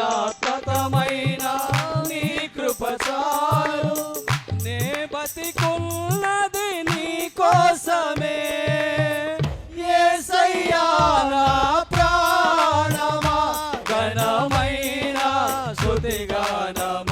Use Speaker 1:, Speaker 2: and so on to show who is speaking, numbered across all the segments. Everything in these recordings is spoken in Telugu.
Speaker 1: అనంతమైన నీ కృపచారు. నే బతికున్నది నీ కోసమే. ఏసయ్యారా ప్రాణమా ఘనమైన శృతిగానమా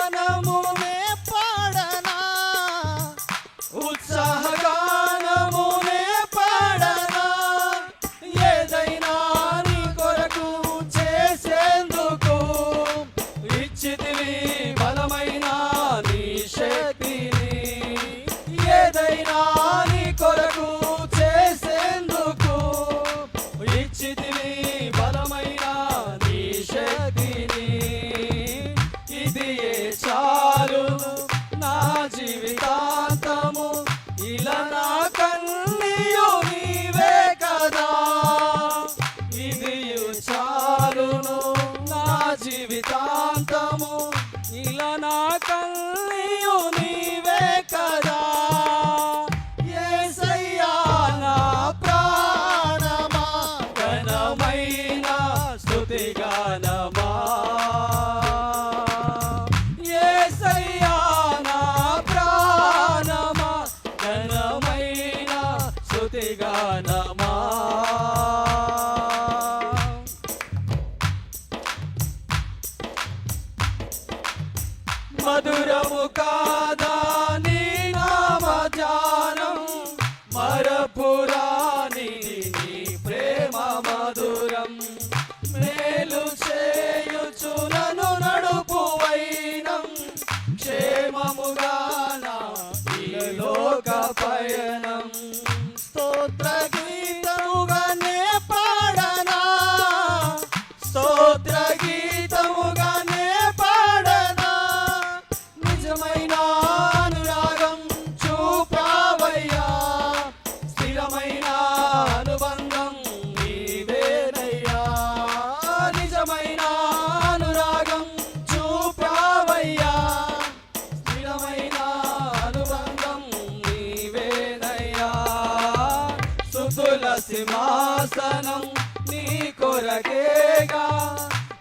Speaker 1: ఏదైనా కొరకు చేసేందుకు ఇచ్చితివి బలమైన నీ ఇది చాలు నా జీవితాంతము. సింహాసనం నీ కొరకేగా.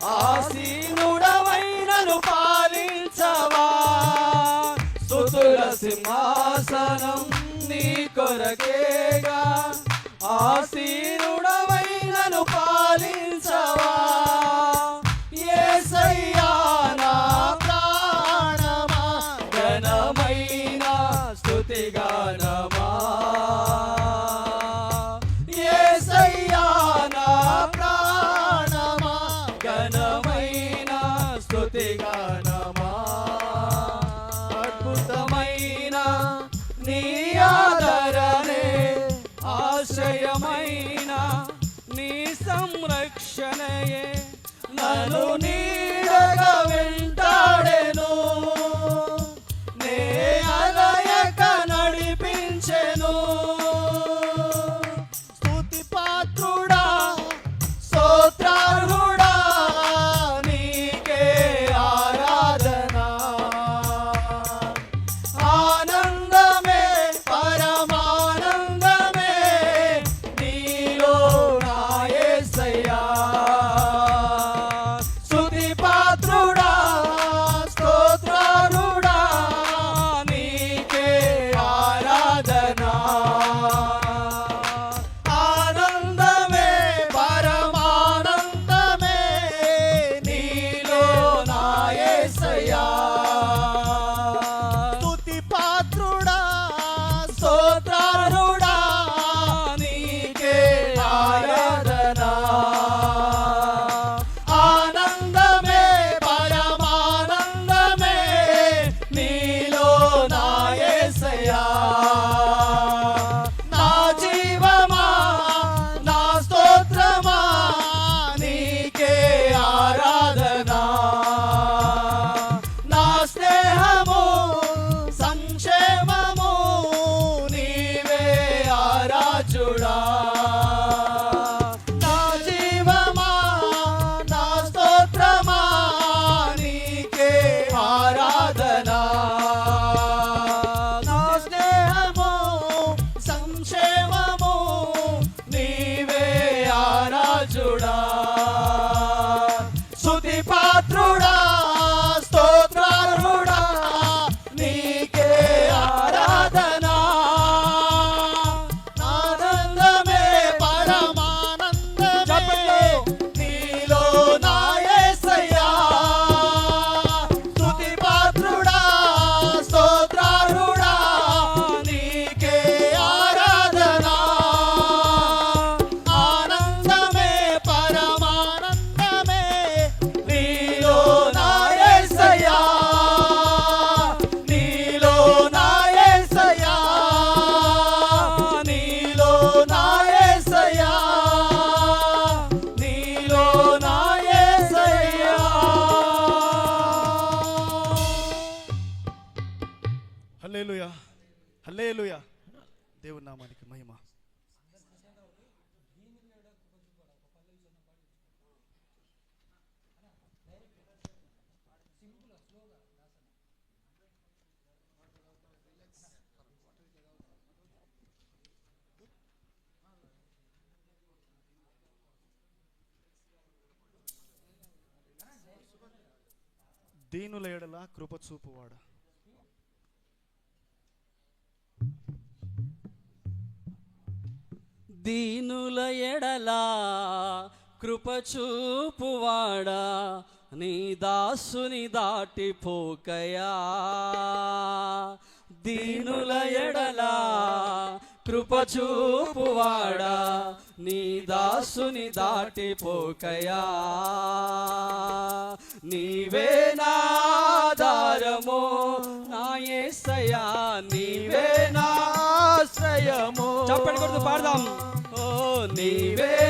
Speaker 1: ఆసీనుడవైనను పాలించవా. సుతుల సింహాసనం నీ కొరకేగా. ఆసీనుడవైనను పాలించవా. ఏ సయ్య ರಕ್ಷಣೆಯೇ ನಾನು ನೀ
Speaker 2: హల్లేలుయ. దేవుని నామానికి మహిమ. దీనుల ఎడల కృప చూపువాడా?
Speaker 1: దీనుల ఎడలా కృపచూపువాడా? నీ దాసుని దాటిపోకయా దీనుల ఎడలా కృపచూపువాడా? నీ దాసుని దాటిపోకయా నీవే నాధారము నా నీవే నాశ్రయము
Speaker 2: చెప్పండి కొడుతూ పాడదాం.
Speaker 1: ఓ నీవే